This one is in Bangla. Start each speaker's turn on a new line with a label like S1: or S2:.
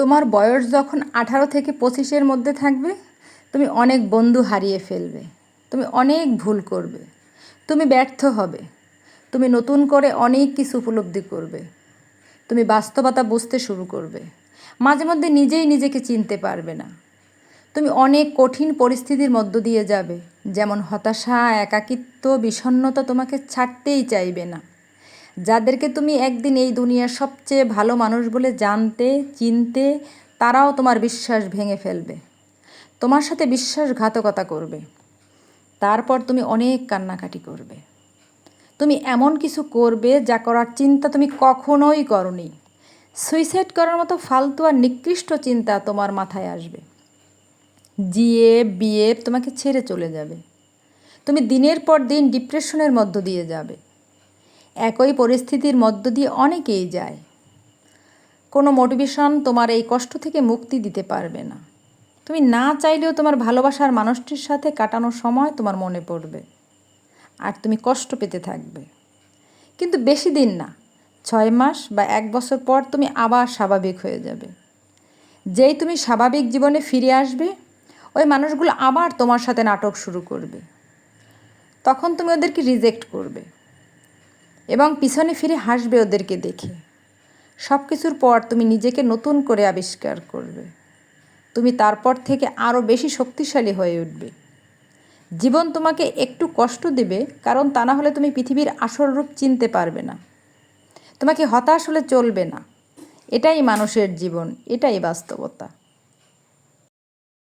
S1: তোমার বয়স যখন আঠারো থেকে পঁচিশের মধ্যে থাকবে, তুমি অনেক বন্ধু হারিয়ে ফেলবে, তুমি অনেক ভুল করবে, তুমি ব্যর্থ হবে, তুমি নতুন করে অনেক কিছু উপলব্ধি করবে, তুমি বাস্তবতা বুঝতে শুরু করবে, মাঝে মধ্যে নিজেই নিজেকে চিনতে পারবে না। তুমি অনেক কঠিন পরিস্থিতির মধ্য দিয়ে যাবে, যেমন হতাশা, একাকিত্ব, বিষণ্ণতা তোমাকে ছাড়তেই চাইবে না। যাদেরকে তুমি একদিন এই দুনিয়ার সবচেয়ে ভালো মানুষ বলে জানতে, চিনতে, তারাও তোমার বিশ্বাস ভেঙে ফেলবে। তোমার সাথে বিশ্বাসঘাতকতা করবে। তারপর তুমি অনেক কান্নাকাটি করবে। তুমি এমন কিছু করবে যা করার চিন্তা তুমি কখনোই করনি। সুইসাইড করার মতো ফালতু আর নিকৃষ্ট চিন্তা তোমার মাথায় আসবে। জিএ বিয়ে তোমাকে ছেড়ে চলে যাবে। তুমি দিনের পর দিন ডিপ্রেশনের মধ্য দিয়ে যাবে। একই পরিস্থিতির মধ্য দিয়ে অনেকেই যায়। কোনো মোটিভেশন তোমার এই কষ্ট থেকে মুক্তি দিতে পারবে না। তুমি না চাইলেও তোমার ভালোবাসার মানুষটির সাথে কাটানোর সময় তোমার মনে পড়বে আর তুমি কষ্ট পেতে থাকবে। কিন্তু বেশি দিন না, ছয় মাস বা এক বছর পর তুমি আবার স্বাভাবিক হয়ে যাবে। যেই তুমি স্বাভাবিক জীবনে ফিরে আসবে, ওই মানুষগুলো আবার তোমার সাথে নাটক শুরু করবে। তখন তুমি ওদেরকে রিজেক্ট করবে। এবং পিছনে ফিরে হাসবে ওদেরকে দেখে। সব কিছুর পর তুমি নিজেকে নতুন করে আবিষ্কার করবে। তুমি তারপর থেকে আরও বেশি শক্তিশালী হয়ে উঠবে। জীবন তোমাকে একটু কষ্ট দেবে, কারণ তা না হলে তুমি পৃথিবীর আসল রূপ চিনতে পারবে না। তোমাকে হতাশ হলে চলবে না। এটাই মানুষের জীবন, এটাই বাস্তবতা।